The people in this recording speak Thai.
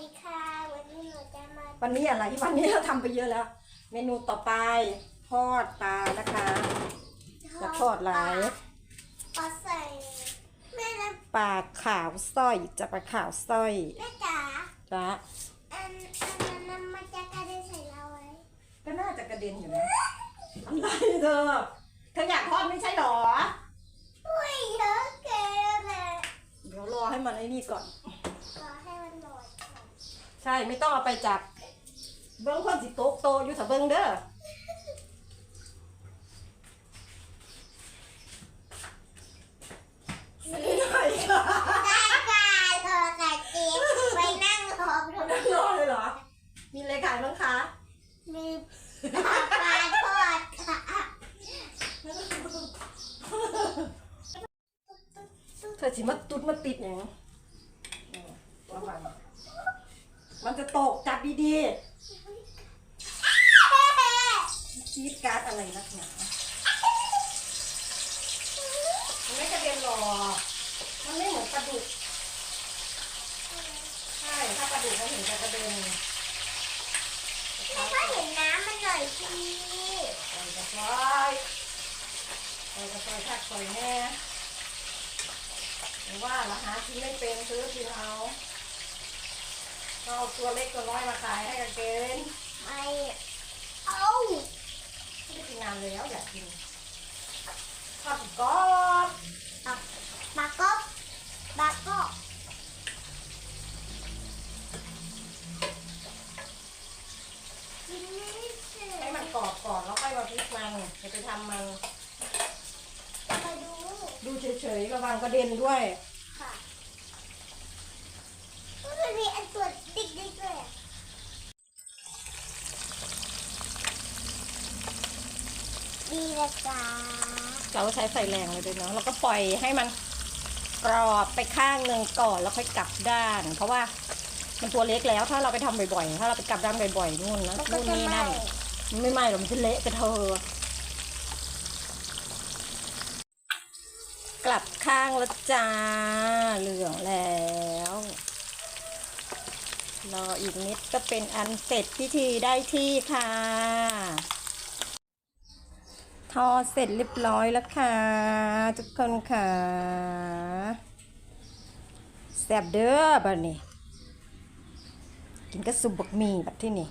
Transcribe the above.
ดีค่ะวันนี้หนูจะมาวันนี้อะไรวันนี้เราทำไปเยอะแล้ว เมนูต่อไปทอดปลานะคะจะทอดหลายปลาใส่แม่นะปลาขาวสร้อยจะปลาขาวสร้อยแม่จ๋าจ้ะอันอันนั้นมันจะกระเด็นใส่เราไว้ก็น่าจะกระเด็นอยู่นะอะไรเธอเธออยากทอดไม่ใช่หรอ อุ้ยเยอะเกินเลยเดี๋ยวรอให้มันไอ้นี่ก่อน รอให้มันโดดก่อน ใช่ไม่ต้องเอาไปจับ เบิ้งคนสิโต๊ะโตอยู่ถ้าเบิ้งเด้อซื้อหน่อยค่ะได้ค่ะโทรศัพท์จีบไปนั่งรอดูนั่งรอเลยเหรอ มีอะไรขายบ้างคะมีปลาปลาทอดค่ะเธอสิมาตุดมาติดอย่าง มันจะตกจับดีๆคีดการ์ดอะไรนักหนามันไม่กระเด็นหรอกมันไม่เหมือนปลาดุก ใช่ ถ้าปลาดุกมันเห็นจะกระเด็นไม่ค่อยเห็นน้ำมันหน่อยสิปล่อยกระซอยปล่อยกระซอยทักซอยแน่หรือว่าเราหากินไม่เป็นซื้อกินเอา ตัวเล็กตัวน้อยมาขายให้กันเกณฑ์ไม่เอาไม่ได้กินนานแล้วอยากกินทอดกรอบปลาก็ปลาก็กินไม่เสร็จให้มันกรอบก่อนแล้วค่อยมาพริกมันจะไปทำมัน มาดูดูเฉยๆระวังกระเด็นด้วย ค่ะมันมีอันตัวติ๊กๆด้วยอะ ดีละจ้าเราใช้ไฟแรงเลยด้วยเนาะแล้วก็ปล่อยให้มันกรอบไปข้างหนึ่งก่อนแล้วค่อยกลับด้าน เพราะว่ามันตัวเล็กแล้วถ้าเราไปทำบ่อยๆ ถ้าเราไปกลับด้านบ่อยๆนู่นนะนู่นนี่ไหม้นั่นไม่ไหม้หรอกมันจะเละกระเทอกลับข้างแล้วจ้า เหลืองแล้วรออีกนิดก็เป็นอันเสร็จพิธีได้ที่ค่ะ ทอเสร็จเรียบร้อยแล้วค่ะ ทุกคนค่ะแซ่บเด้อบัดนี้ กินกับซุปบักมีแบบที่นี่